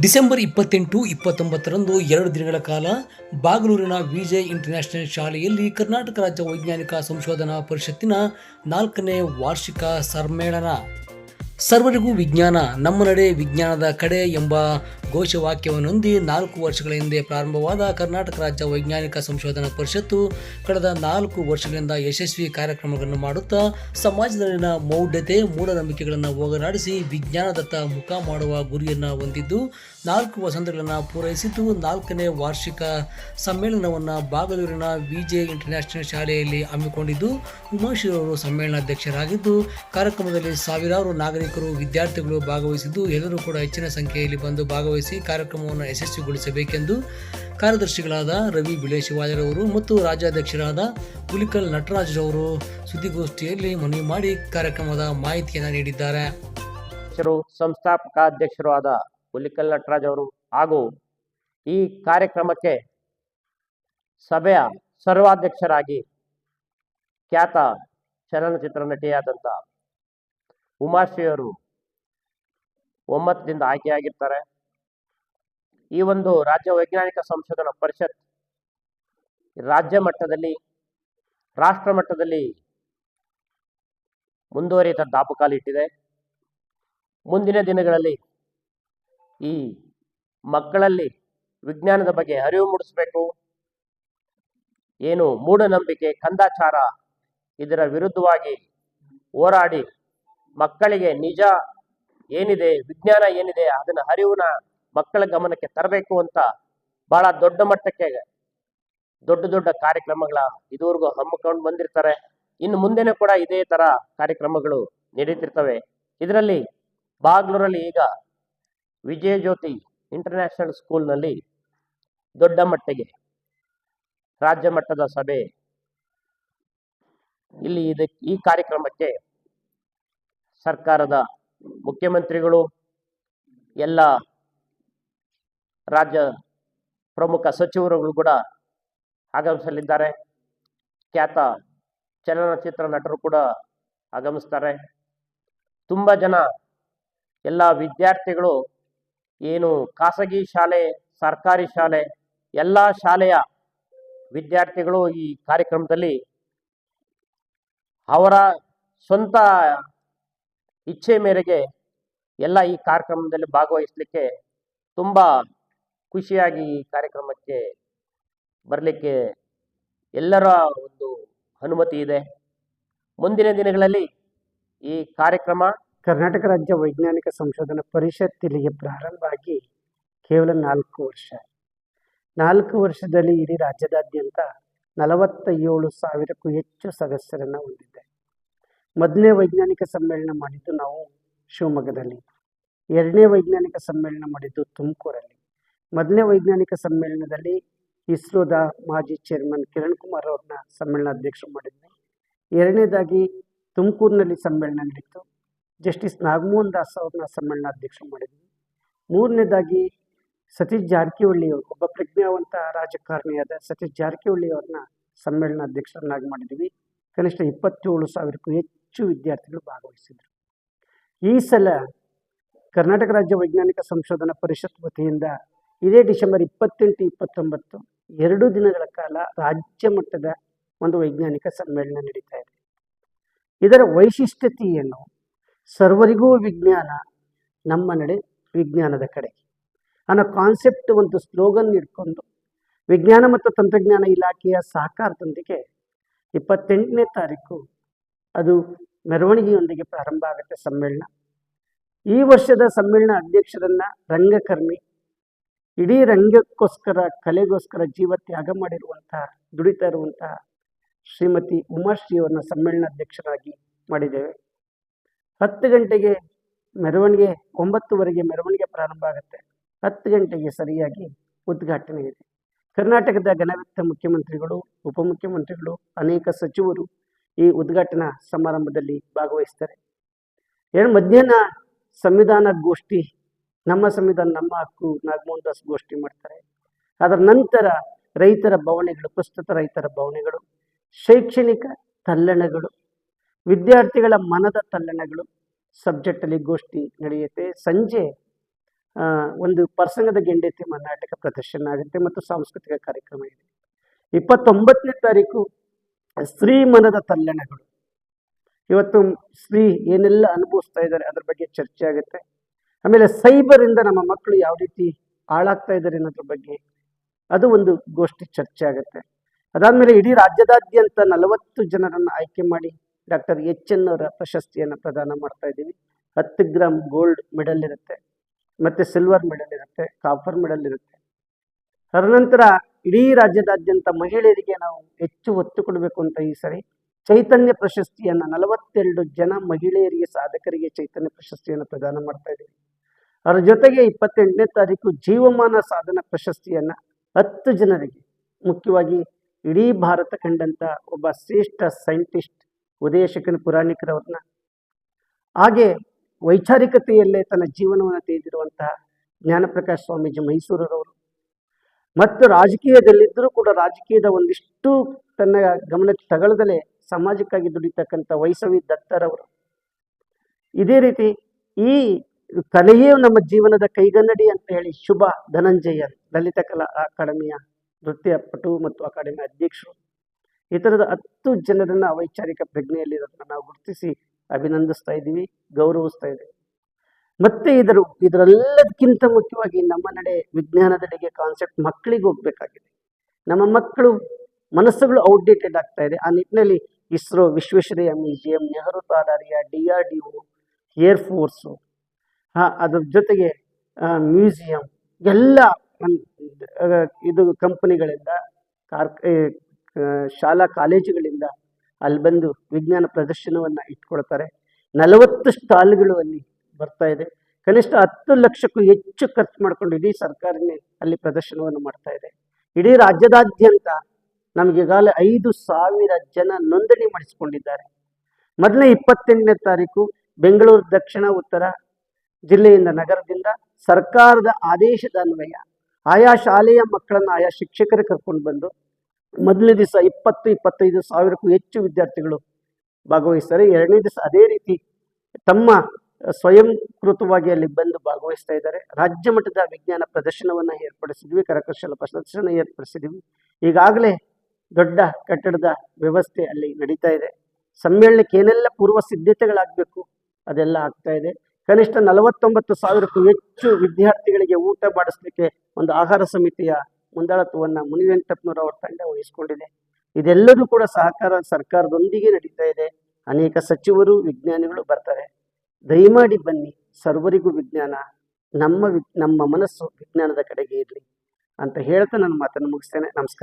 December ಇಪ್ಪತ್ತೆಂಟು, ಇಪ್ಪತ್ತೊಂಬತ್ತರಂದು ಎರಡು ದಿನಗಳ ಕಾಲ ಬಾಗಲೂರಿನ ವಿಜಯ್ ಇಂಟರ್ನ್ಯಾಷನಲ್ ಶಾಲೆಯಲ್ಲಿ ಕರ್ನಾಟಕ ರಾಜ್ಯ ವೈಜ್ಞಾನಿಕ ಸಂಶೋಧನಾ ಪರಿಷತ್ತಿನ ನಾಲ್ಕನೇ ವಾರ್ಷಿಕ ಸಮ್ಮೇಳನ. ಸರ್ವರಿಗೂ ವಿಜ್ಞಾನ, ನಮ್ಮ ನಡೆ ವಿಜ್ಞಾನದ ಕಡೆ ಎಂಬ ಘೋಷವಾಕ್ಯವನ್ನೊಂದಿ ನಾಲ್ಕು ವರ್ಷಗಳ ಹಿಂದೆ ಪ್ರಾರಂಭವಾದ ಕರ್ನಾಟಕ ರಾಜ್ಯ ವೈಜ್ಞಾನಿಕ ಸಂಶೋಧನಾ ಪರಿಷತ್ತು, ಕಳೆದ ನಾಲ್ಕು ವರ್ಷಗಳಿಂದ ಯಶಸ್ವಿ ಕಾರ್ಯಕ್ರಮಗಳನ್ನು ಮಾಡುತ್ತಾ ಸಮಾಜದಲ್ಲಿನ ಮೌಢ್ಯತೆ, ಮೂಢನಂಬಿಕೆಗಳನ್ನು ಹೋಗಲಾಡಿಸಿ ವಿಜ್ಞಾನದತ್ತ ಮುಖ ಮಾಡುವ ಗುರಿಯನ್ನು ಹೊಂದಿದ್ದು, ನಾಲ್ಕು ವಸಂತಗಳನ್ನು ಪೂರೈಸಿದ್ದು ನಾಲ್ಕನೇ ವಾರ್ಷಿಕ ಸಮ್ಮೇಳನವನ್ನು ಬಾಗಲೂರಿನ ವಿಜೆ ಇಂಟರ್ನ್ಯಾಷನಲ್ ಶಾಲೆಯಲ್ಲಿ ಹಮ್ಮಿಕೊಂಡಿದ್ದು ಅವರು ಸಮ್ಮೇಳನಾಧ್ಯಕ್ಷರಾಗಿದ್ದು ಕಾರ್ಯಕ್ರಮದಲ್ಲಿ ಸಾವಿರಾರು ನಾಗರಿಕರು, ವಿದ್ಯಾರ್ಥಿಗಳು ಭಾಗವಹಿಸಿದ್ದು, ಎಲ್ಲರೂ ಕೂಡ ಹೆಚ್ಚಿನ ಸಂಖ್ಯೆಯಲ್ಲಿ ಬಂದು ಭಾಗವಹಿಸಿ ಕಾರ್ಯಕ್ರಮವನ್ನು ಯಶಸ್ವಿಗೊಳಿಸಬೇಕೆಂದು ಕಾರ್ಯದರ್ಶಿಗಳಾದ ರವಿ ಬಿಳೇಶಿವಾಜರವರು ಮತ್ತು ರಾಜ್ಯಾಧ್ಯಕ್ಷರಾದ ಹುಲಿಕಲ್ ನಟರಾಜ್ರವರು ಸುದ್ದಿಗೋಷ್ಠಿಯಲ್ಲಿ ಮನವಿ ಮಾಡಿ ಕಾರ್ಯಕ್ರಮದ ಮಾಹಿತಿಯನ್ನು ನೀಡಿದ್ದಾರೆ. ಸಂಸ್ಥಾಪಕ ಅಧ್ಯಕ್ಷರು ಆದ ಹುಲಿಕಲ್ ನಟರಾಜ್ ಅವರು ಹಾಗೂ ಈ ಕಾರ್ಯಕ್ರಮಕ್ಕೆ ಸಭೆಯ ಸರ್ವಾಧ್ಯಕ್ಷರಾಗಿ ಖ್ಯಾತ ಚಲನಚಿತ್ರ ನಟಿಯಾದಂಥ ಉಮಾಶ್ರೀ ಅವರು ಒಮ್ಮತದಿಂದ ಆಯ್ಕೆಯಾಗಿರ್ತಾರೆ. ಈ ಒಂದು ರಾಜ್ಯ ವೈಜ್ಞಾನಿಕ ಸಂಶೋಧನಾ ಪರಿಷತ್ ರಾಜ್ಯ ಮಟ್ಟದಲ್ಲಿ, ರಾಷ್ಟ್ರ ಮಟ್ಟದಲ್ಲಿ ಮುಂದುವರಿತ ದಾಪುಕಾಲಿಟ್ಟಿದೆ ಮುಂದಿನ ದಿನಗಳಲ್ಲಿ ಈ ಮಕ್ಕಳಲ್ಲಿ ವಿಜ್ಞಾನದ ಬಗ್ಗೆ ಅರಿವು ಮೂಡಿಸಬೇಕು. ಏನು ಮೂಢನಂಬಿಕೆ, ಕಂದಾಚಾರ ಇದರ ವಿರುದ್ಧವಾಗಿ ಹೋರಾಡಿ ಮಕ್ಕಳಿಗೆ ನಿಜ ಏನಿದೆ, ವಿಜ್ಞಾನ ಏನಿದೆ ಅದನ್ನ ಅರಿವುನ ಮಕ್ಕಳ ಗಮನಕ್ಕೆ ತರಬೇಕು ಅಂತ ಬಹಳ ದೊಡ್ಡ ಮಟ್ಟಕ್ಕೆ ದೊಡ್ಡ ದೊಡ್ಡ ಕಾರ್ಯಕ್ರಮಗಳ ಇದುವರೆಗೂ ಹಮ್ಮಿಕೊಂಡು ಬಂದಿರ್ತಾರೆ. ಇನ್ನು ಮುಂದೆನೂ ಕೂಡ ಇದೇ ತರ ಕಾರ್ಯಕ್ರಮಗಳು ನಡೀತಿರ್ತವೆ. ಇದರಲ್ಲಿ ಬಾಗ್ಲೂರಲ್ಲಿ ಈಗ ವಿಜಯ ಜ್ಯೋತಿ ಇಂಟರ್ನ್ಯಾಷನಲ್ ಸ್ಕೂಲ್ನಲ್ಲಿ ದೊಡ್ಡ ಮಟ್ಟಿಗೆ ರಾಜ್ಯ ಮಟ್ಟದ ಸಭೆ ಇಲ್ಲಿ ಇದಕ್ಕೆ ಈ ಕಾರ್ಯಕ್ರಮಕ್ಕೆ ಸರ್ಕಾರದ ಮುಖ್ಯಮಂತ್ರಿಗಳು, ಎಲ್ಲ ರಾಜ್ಯ ಪ್ರಮುಖ ಸಚಿವರುಗಳು ಕೂಡ ಆಗಮಿಸಲಿದ್ದಾರೆ. ಖ್ಯಾತ ಚಲನಚಿತ್ರ ನಟರು ಕೂಡ ಆಗಮಿಸ್ತಾರೆ. ತುಂಬ ಜನ ಎಲ್ಲ ವಿದ್ಯಾರ್ಥಿಗಳು ಏನು ಖಾಸಗಿ ಶಾಲೆ, ಸರ್ಕಾರಿ ಶಾಲೆ, ಎಲ್ಲ ಶಾಲೆಯ ವಿದ್ಯಾರ್ಥಿಗಳು ಈ ಕಾರ್ಯಕ್ರಮದಲ್ಲಿ ಅವರ ಸ್ವಂತ ಇಚ್ಛೆ ಮೇರೆಗೆ ಎಲ್ಲ ಈ ಕಾರ್ಯಕ್ರಮದಲ್ಲಿ ಭಾಗವಹಿಸಲಿಕ್ಕೆ ತುಂಬ ಖುಷಿಯಾಗಿ ಈ ಕಾರ್ಯಕ್ರಮಕ್ಕೆ ಬರಲಿಕ್ಕೆ ಎಲ್ಲರ ಒಂದು ಅನುಮತಿ ಇದೆ. ಮುಂದಿನ ದಿನಗಳಲ್ಲಿ ಈ ಕಾರ್ಯಕ್ರಮ ಕರ್ನಾಟಕ ರಾಜ್ಯ ವೈಜ್ಞಾನಿಕ ಸಂಶೋಧನಾ ಪರಿಷತ್ ಇಲ್ಲಿಗೆ ಪ್ರಾರಂಭ ಆಗಿ ಕೇವಲ ನಾಲ್ಕು ವರ್ಷ. ನಾಲ್ಕು ವರ್ಷದಲ್ಲಿ ಇಡೀ ರಾಜ್ಯದಾದ್ಯಂತ ನಲವತ್ತ ಏಳು ಸಾವಿರಕ್ಕೂ ಹೆಚ್ಚು ಸದಸ್ಯರನ್ನು ಹೊಂದಿದೆ. ಮೊದಲನೇ ವೈಜ್ಞಾನಿಕ ಸಮ್ಮೇಳನ ಮಾಡಿದ್ದು ನಾವು ಶಿವಮೊಗ್ಗದಲ್ಲಿ. ಎರಡನೇ ವೈಜ್ಞಾನಿಕ ಸಮ್ಮೇಳನ ಮಾಡಿದ್ದು ತುಮಕೂರಲ್ಲಿ. ಮೊದಲನೇ ವೈಜ್ಞಾನಿಕ ಸಮ್ಮೇಳನದಲ್ಲಿ ಇಸ್ರೋದ ಮಾಜಿ ಚೇರ್ಮನ್ ಕಿರಣ್ ಕುಮಾರ್ ಅವ್ರನ್ನ ಸಮ್ಮೇಳನಾಧ್ಯಕ್ಷರು ಮಾಡಿದ್ವಿ. ಎರಡನೇದಾಗಿ ತುಮಕೂರಿನಲ್ಲಿ ಸಮ್ಮೇಳನ ನಡೀತು. ಜಸ್ಟಿಸ್ ನಾಗಮೋಹನ್ ದಾಸ್ ಅವ್ರನ್ನ ಸಮ್ಮೇಳನಾಧ್ಯಕ್ಷರು ಮಾಡಿದ್ವಿ. ಮೂರನೇದಾಗಿ ಸತೀಶ್ ಜಾರಕಿಹೊಳ್ಳಿ ಅವರು, ಒಬ್ಬ ಪ್ರಜ್ಞಾವಂತ ರಾಜಕಾರಣಿಯಾದ ಸತೀಶ್ ಜಾರಕಿಹೊಳಿ ಅವ್ರನ್ನ ಸಮ್ಮೇಳನಾಧ್ಯಕ್ಷರನ್ನಾಗಿ ಮಾಡಿದ್ವಿ. ಕನಿಷ್ಠ ಇಪ್ಪತ್ತೇಳು ಸಾವಿರಕ್ಕೂ ಹೆಚ್ಚು ವಿದ್ಯಾರ್ಥಿಗಳು ಭಾಗವಹಿಸಿದರು. ಈ ಸಲ ಕರ್ನಾಟಕ ರಾಜ್ಯ ವೈಜ್ಞಾನಿಕ ಸಂಶೋಧನಾ ಪರಿಷತ್ ವತಿಯಿಂದ ಇದೇ ಡಿಸೆಂಬರ್ ಇಪ್ಪತ್ತೆಂಟು, ಇಪ್ಪತ್ತೊಂಬತ್ತು, ಎರಡು ದಿನಗಳ ಕಾಲ ರಾಜ್ಯ ಮಟ್ಟದ ಒಂದು ವೈಜ್ಞಾನಿಕ ಸಮ್ಮೇಳನ ನಡೀತಾ ಇದೆ. ಇದರ ವೈಶಿಷ್ಟ್ಯತೆ ಏನು? ಸರ್ವರಿಗೂ ವಿಜ್ಞಾನ, ನಮ್ಮ ನಡೆ ವಿಜ್ಞಾನದ ಕಡೆ. ಅನ್ನೋ ಕಾನ್ಸೆಪ್ಟ್ ಒಂದು ಸ್ಲೋಗನ್ ಇಟ್ಕೊಂಡು ವಿಜ್ಞಾನ ಮತ್ತು ತಂತ್ರಜ್ಞಾನ ಇಲಾಖೆಯ ಸಹಕಾರದೊಂದಿಗೆ ಇಪ್ಪತ್ತೆಂಟನೇ ತಾರೀಕು ಅದು ಮೆರವಣಿಗೆಯೊಂದಿಗೆ ಪ್ರಾರಂಭ ಆಗುತ್ತೆ ಸಮ್ಮೇಳನ. ಈ ವರ್ಷದ ಸಮ್ಮೇಳನ ಅಧ್ಯಕ್ಷರನ್ನ ರಂಗಕರ್ಮಿ ಇಡೀ ರಂಗಕ್ಕೋಸ್ಕರ, ಕಲೆಗೋಸ್ಕರ ಜೀವ ತ್ಯಾಗ ಮಾಡಿರುವಂತಹ, ದುಡಿತಾ ಇರುವಂತಹ ಶ್ರೀಮತಿ ಉಮಾಶ್ರೀಯವರನ್ನ ಸಮ್ಮೇಳನ ಸಮ್ಮೇಳನಾಧ್ಯಕ್ಷರಾಗಿ ಮಾಡಿದ್ದೇವೆ. ಹತ್ತು ಗಂಟೆಗೆ ಮೆರವಣಿಗೆ, ಒಂಬತ್ತುವರೆಗೆ ಮೆರವಣಿಗೆ ಪ್ರಾರಂಭ ಆಗುತ್ತೆ. ಹತ್ತು ಗಂಟೆಗೆ ಸರಿಯಾಗಿ ಉದ್ಘಾಟನೆ ಇದೆ. ಕರ್ನಾಟಕದ ಘನವ್ಯಕ್ತ ಮುಖ್ಯಮಂತ್ರಿಗಳು, ಉಪಮುಖ್ಯಮಂತ್ರಿಗಳು, ಅನೇಕ ಸಚಿವರು ಈ ಉದ್ಘಾಟನಾ ಸಮಾರಂಭದಲ್ಲಿ ಭಾಗವಹಿಸ್ತಾರೆ. ಏನು ಮಧ್ಯಾಹ್ನ ಸಂವಿಧಾನ ಗೋಷ್ಠಿ ನಮ್ಮ ಸಂವಿಧಾನ ನಮ್ಮ ಹಕ್ಕು ನಾಗಮೋಹನ್ ದಾಸ್ ಗೋಷ್ಠಿ ಮಾಡ್ತಾರೆ. ಅದರ ನಂತರ ರೈತರ ಬವಣೆಗಳು, ಪ್ರಸ್ತುತ ರೈತರ ಬವಣೆಗಳು, ಶೈಕ್ಷಣಿಕ ತಲ್ಲಣಗಳು, ವಿದ್ಯಾರ್ಥಿಗಳ ಮನದ ತಲ್ಲಣಗಳು ಸಬ್ಜೆಕ್ಟಲ್ಲಿ ಗೋಷ್ಠಿ ನಡೆಯುತ್ತೆ. ಸಂಜೆ ಒಂದು ಪ್ರಸಂಗದ ಗೆಂಡೆತಿ ನಾಟಕ ಪ್ರದರ್ಶನ ಆಗುತ್ತೆ ಮತ್ತು ಸಾಂಸ್ಕೃತಿಕ ಕಾರ್ಯಕ್ರಮ ಇದೆ. ಇಪ್ಪತ್ತೊಂಬತ್ತನೇ ತಾರೀಕು ಸ್ತ್ರೀ ಮನದ ತಲ್ಲಣಗಳು. ಇವತ್ತು ಸ್ತ್ರೀ ಏನೆಲ್ಲ ಅನುಭವಿಸ್ತಾ ಇದ್ದಾರೆ ಅದ್ರ ಬಗ್ಗೆ ಚರ್ಚೆ ಆಗುತ್ತೆ. ಆಮೇಲೆ ಸೈಬರ್ ಇಂದ ನಮ್ಮ ಮಕ್ಕಳು ಯಾವ ರೀತಿ ಹಾಳಾಗ್ತಾ ಇದ್ದಾರೆ ಅನ್ನೋದ್ರ ಬಗ್ಗೆ ಅದು ಒಂದು ಗೋಷ್ಠಿ ಚರ್ಚೆ ಆಗುತ್ತೆ. ಅದಾದ್ಮೇಲೆ ಇಡೀ ರಾಜ್ಯದಾದ್ಯಂತ ನಲವತ್ತು ಜನರನ್ನು ಆಯ್ಕೆ ಮಾಡಿ ಡಾಕ್ಟರ್ ಎಚ್ ಎನ್ ಅವರ ಪ್ರಶಸ್ತಿಯನ್ನು ಪ್ರದಾನ ಮಾಡ್ತಾ ಇದ್ದೀವಿ. ಹತ್ತು ಗ್ರಾಮ್ ಗೋಲ್ಡ್ ಮೆಡಲ್ ಇರುತ್ತೆ, ಮತ್ತೆ ಸಿಲ್ವರ್ ಮೆಡಲ್ ಇರುತ್ತೆ, ಕಾಪರ್ ಮೆಡಲ್ ಇರುತ್ತೆ. ತದನಂತರ ಇಡೀ ರಾಜ್ಯದಾದ್ಯಂತ ಮಹಿಳೆಯರಿಗೆ ನಾವು ಹೆಚ್ಚು ಒತ್ತು ಕೊಡಬೇಕು ಅಂತ ಈ ಸರಿ ಚೈತನ್ಯ ಪ್ರಶಸ್ತಿಯನ್ನ ನಲವತ್ತೆರಡು ಜನ ಮಹಿಳೆಯರಿಗೆ ಸಾಧಕರಿಗೆ ಚೈತನ್ಯ ಪ್ರಶಸ್ತಿಯನ್ನು ಪ್ರದಾನ ಮಾಡ್ತಾ ಇದ್ದೀವಿ. ಅದರ ಜೊತೆಗೆ ಇಪ್ಪತ್ತೆಂಟನೇ ತಾರೀಕು ಜೀವಮಾನ ಸಾಧನ ಪ್ರಶಸ್ತಿಯನ್ನು ಹತ್ತು ಜನರಿಗೆ, ಮುಖ್ಯವಾಗಿ ಇಡೀ ಭಾರತ ಕಂಡಂತ ಒಬ್ಬ ಶ್ರೇಷ್ಠ ಸೈಂಟಿಸ್ಟ್ ಉದಯಶಕನ ಪುರಾಣಿಕರವ್ರನ್ನ. ಹಾಗೆ ವೈಚಾರಿಕತೆಯಲ್ಲೇ ತನ್ನ ಜೀವನವನ್ನು ತೆಗೆದಿರುವಂತಹ ಜ್ಞಾನಪ್ರಕಾಶ್ ಸ್ವಾಮೀಜಿ ಮೈಸೂರರವರು. ಮತ್ತು ರಾಜಕೀಯದಲ್ಲಿದ್ದರೂ ಕೂಡ ರಾಜಕೀಯದ ಒಂದಿಷ್ಟು ತನ್ನ ಗಮನಕ್ಕೆ ತಗೊಳ್ಳದಲೇ ಸಮಾಜಕ್ಕಾಗಿ ದುಡಿತಕ್ಕಂಥ ವೈಸವಿ ದತ್ತರವರು. ಇದೇ ರೀತಿ ಈ ಕಲೆಯೇ ನಮ್ಮ ಜೀವನದ ಕೈಗನ್ನಡಿ ಅಂತ ಹೇಳಿ ಶುಭ ಧನಂಜಯ ಲಲಿತ ಕಲಾ ಅಕಾಡೆಮಿಯ ನೃತ್ಯ ಪಟು ಮತ್ತು ಅಕಾಡೆಮಿ ಅಧ್ಯಕ್ಷರು. ಈ ಥರದ ಹತ್ತು ಜನರನ್ನ ವೈಚಾರಿಕ ಪ್ರಜ್ಞೆಯಲ್ಲಿರೋದನ್ನು ನಾವು ಗುರುತಿಸಿ ಅಭಿನಂದಿಸ್ತಾ ಇದ್ದೀವಿ, ಗೌರವಿಸ್ತಾ ಇದ್ದೀವಿ. ಮತ್ತೆ ಇದರ ಇದರೆಲ್ಲದಕ್ಕಿಂತ ಮುಖ್ಯವಾಗಿ ನಮ್ಮ ನಡೆ ವಿಜ್ಞಾನದೆಡೆಗೆ ಕಾನ್ಸೆಪ್ಟ್ ಮಕ್ಕಳಿಗೆ ಹೋಗ್ಬೇಕಾಗಿದೆ. ನಮ್ಮ ಮಕ್ಕಳು ಮನಸ್ಸುಗಳು ಔಟ್ಡೇಟೆಡ್ ಆಗ್ತಾ ಇದೆ. ಆ ನಿಟ್ಟಿನಲ್ಲಿ ISRO, Visvesvaraya museum, Nehru, ತಾರಾರಿಯ D R D O, air force ಹಾ ಅದ್ರ ಜೊತೆಗೆ ಮ್ಯೂಸಿಯಂ, ಎಲ್ಲ ಇದು ಕಂಪನಿಗಳಿಂದ ಕಾರ್ ಶಾಲಾ ಕಾಲೇಜುಗಳಿಂದ ಅಲ್ಲಿ ಬಂದು ವಿಜ್ಞಾನ ಪ್ರದರ್ಶನವನ್ನು ಇಟ್ಕೊಳ್ತಾರೆ. ನಲವತ್ತು ಸ್ಟಾಲ್ಗಳು ಅಲ್ಲಿ ಬರ್ತಾ ಇದೆ. ಕನಿಷ್ಠ ಹತ್ತು ಲಕ್ಷಕ್ಕೂ ಹೆಚ್ಚು ಖರ್ಚು ಮಾಡಿಕೊಂಡು ಇಡೀ ಸರ್ಕಾರನೇ ಅಲ್ಲಿ ಪ್ರದರ್ಶನವನ್ನು ಮಾಡ್ತಾ ಇದೆ. ಇಡೀ ರಾಜ್ಯದಾದ್ಯಂತ ನಮಗೆ ಈಗಾಗಲೇ ಐದು ಸಾವಿರ ಜನ ನೋಂದಣಿ ಮಾಡಿಸಿಕೊಂಡಿದ್ದಾರೆ. ಮೊದಲನೇ ಇಪ್ಪತ್ತೆಂಟನೇ ತಾರೀಕು, ಬೆಂಗಳೂರು ದಕ್ಷಿಣ, ಉತ್ತರ ಜಿಲ್ಲೆಯಿಂದ ನಗರದಿಂದ ಸರ್ಕಾರದ ಆದೇಶದ ಅನ್ವಯ ಆಯಾ ಶಾಲೆಯ ಮಕ್ಕಳನ್ನು ಆಯಾ ಶಿಕ್ಷಕರು ಕರ್ಕೊಂಡು ಬಂದು ಮೊದಲನೇ ದಿವಸ ಇಪ್ಪತ್ತು, ಇಪ್ಪತ್ತೈದು ಸಾವಿರಕ್ಕೂ ಹೆಚ್ಚು ವಿದ್ಯಾರ್ಥಿಗಳು ಭಾಗವಹಿಸ್ತಾರೆ. ಎರಡನೇ ದಿವಸ ಅದೇ ರೀತಿ ತಮ್ಮ ಸ್ವಯಂಕೃತವಾಗಿ ಅಲ್ಲಿ ಬಂದು ಭಾಗವಹಿಸ್ತಾ ಇದ್ದಾರೆ. ರಾಜ್ಯ ಮಟ್ಟದ ವಿಜ್ಞಾನ ಪ್ರದರ್ಶನವನ್ನ ಏರ್ಪಡಿಸಿದ್ವಿ. ಕರಕುಶಲ ಪ್ರದರ್ಶನ ಏರ್ಪಡಿಸಿದ್ವಿ. ಈಗಾಗಲೇ ದೊಡ್ಡ ಕಟ್ಟಡದ ವ್ಯವಸ್ಥೆ ಅಲ್ಲಿ ನಡೀತಾ ಇದೆ. ಸಮ್ಮೇಳನಕ್ಕೆ ಏನೆಲ್ಲ ಪೂರ್ವ ಸಿದ್ಧತೆಗಳಾಗಬೇಕು ಅದೆಲ್ಲ ಆಗ್ತಾ ಇದೆ. ಕನಿಷ್ಠ ನಲವತ್ತೊಂಬತ್ತು ಸಾವಿರಕ್ಕೂ ಹೆಚ್ಚು ವಿದ್ಯಾರ್ಥಿಗಳಿಗೆ ಊಟ ಮಾಡಿಸ್ಲಿಕ್ಕೆ ಒಂದು ಆಹಾರ ಸಮಿತಿಯ ಮುಂದಾಳತ್ವವನ್ನು ಮುನಿವೆಂಕಟಪ್ಪನವರ ಅವರ ತಂಡ ವಹಿಸಿಕೊಂಡಿದೆ. ಇದೆಲ್ಲದೂ ಕೂಡ ಸಹಕಾರ ಸರ್ಕಾರದೊಂದಿಗೆ ನಡೀತಾ ಇದೆ. ಅನೇಕ ಸಚಿವರು, ವಿಜ್ಞಾನಿಗಳು ಬರ್ತಾರೆ. ದಯಮಾಡಿ ಬನ್ನಿ, ಸರ್ವರಿಗೂ ವಿಜ್ಞಾನ, ನಮ್ಮ ವಿ ನಮ್ಮ ಮನಸ್ಸು ವಿಜ್ಞಾನದ ಕಡೆಗೆ ಇರಲಿ ಅಂತ ಹೇಳ್ತಾ ನನ್ನ ಮಾತನ್ನು ಮುಗಿಸ್ತೇನೆ. ನಮಸ್ಕಾರ.